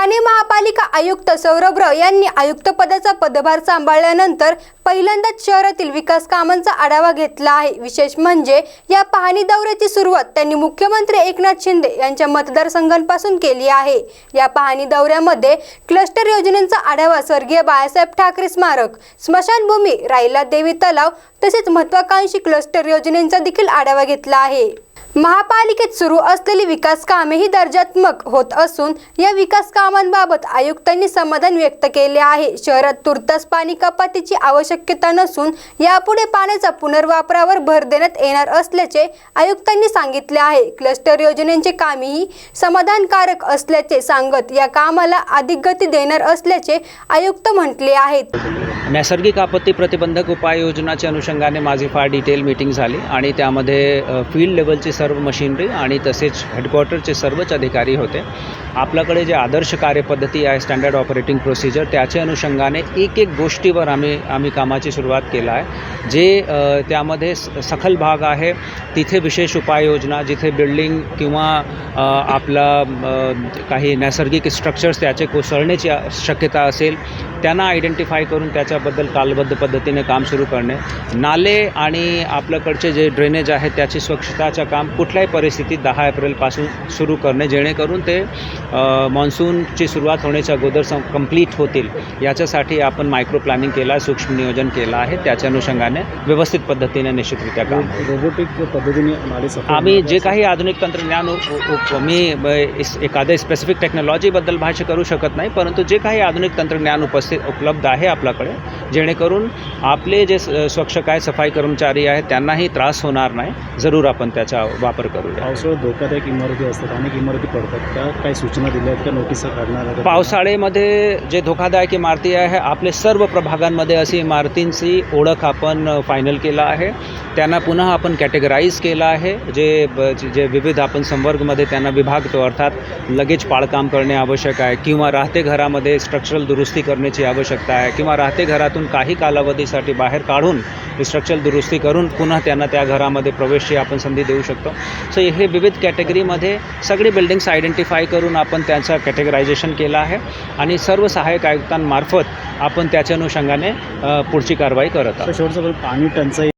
ठाणे महापालिका आयुक्त सौरभ राव यांनी आयुक्तपदाचा पदभार सांभाळल्यानंतर पहिल्यांदाच शहरातील विकास कामांचा आढावा घेतला आहे. विशेष म्हणजे या पाहणी दौऱ्याची सुरुवात त्यांनी मुख्यमंत्री एकनाथ शिंदे यांच्या मतदारसंघांपासून केली आहे. या पाहणी दौऱ्यामध्ये क्लस्टर योजनेचा आढावा स्वर्गीय बाळासाहेब ठाकरे स्मारक स्मशानभूमी रायला देवी तलाव तसेच महत्वाकांक्षी क्लस्टर योजनेचा देखील आढावा घेतला आहे. महापालिकेत सुरू असलेली विकास कामे ही दर्जात्मक होत असून या विकास कामांबाबत आयुक्तांनी समाधान व्यक्त केले आहे. शहरात तुर्तास पाणी कपातीची आवश्यकता नसून यापुढे पाण्याचा पुनर्वापरावर भर देण्यात येणार असल्याचे आयुक्तांनी सांगितले आहे. क्लस्टर योजनेचे कामेही समाधानकारक असल्याचे सांगत या कामाला अधिक गती देणार असल्याचे आयुक्त म्हटले आहेत. नैसर्गिक आपत्ती प्रतिबंधक उपाययोजनाच्या अनुषंगाने माझी फार डिटेल मीटिंग झाली आणि त्यामध्ये फील्ड लेवलची सर्व मशिनरी आणि तसेच हेडक्वॉर्टरचे सर्वच अधिकारी होते. आपल्याकडे जे आदर्श कार्यपद्धती आहे स्टँडर्ड ऑपरेटिंग प्रोसिजर त्याच्या अनुषंगाने एक एक गोष्टीवर आम्ही आम्ही कामाची सुरुवात केला आहे. जे त्यामध्ये स- सखल भाग आहे तिथे विशेष उपाययोजना जिथे बिल्डिंग किंवा आपला काही नैसर्गिक स्ट्रक्चर्स त्याचे कोसळण्याची शक्यता असेल त्यांना आयडेंटिफाय करून त्याच्याबद्दल कालबद्ध पद्धतीने काम सुरू करणे. नाले आणि आपल्याकडचे जे ड्रेनेज आहे त्याची स्वच्छताचं काम कुठल्याही परिस्थितीत दहा एप्रिलपासून सुरू करणे जेणेकरून ते मान्सूनची सुरुवात होण्याच्या अगोदर सं कंप्लीट होतील याच्यासाठी आपण मायक्रो प्लॅनिंग केलं आहे सूक्ष्म नियोजन केलं आहे त्याच्या अनुषंगाने व्यवस्थित पद्धतीने निश्चितरित्या काम. रोबोटिक पद्धतीने आम्ही जे काही आधुनिक तंत्रज्ञान मी एखाद्या स्पेसिफिक टेक्नॉलॉजीबद्दल भाष्य करू शकत नाही परंतु जे काही आधुनिक तंत्रज्ञान उपस्थित उपलब्ध आहे आपल्याकडे जेणेकरून आपले जे स्वच्छ काय सफाई कर्मचारी आहेत त्यांनाही त्रास होणार नाही. जरूर आपण त्याचा वापर करूया. पावसाळ्यात धोकादायक इमारती असतात अनेक इमारती पडतात. त्या काही सूचना दिल्या आहेत का? नोटिसा काढणार? पावसाळ्यामध्ये जे धोकादायक इमारती आहे आपले सर्व प्रभागांमध्ये अशी इमारतींची ओळख आपण फायनल केला आहे. त्यांना पुन्हा आपण कॅटेगराईज केलं आहे. जे जे विविध आपण संवर्गमध्ये त्यांना विभागतो अर्थात लगेच पाळकाम करणे आवश्यक आहे किंवा राहते घरामध्ये स्ट्रक्चरल दुरुस्ती करण्याची आवश्यकता आहे किंवा राहते घरातून काही कालावधीसाठी बाहेर काढून स्ट्रक्चरल दुरुस्ती करून पुन्हा त्यांना त्या घरामध्ये प्रवेशची आपण संधी देऊ शकतो. सो हे विविध कॅटेगरीमध्ये सगळी बिल्डिंग्स आयडेंटिफाय करून आपण त्यांचं कॅटेगरायझेशन केलं आहे आणि सर्व सहाय्यक आयुक्तांमार्फत आपण त्याच्या अनुषंगाने पुढची कारवाई करत आहोत. शेवटचं पाणी टंचाई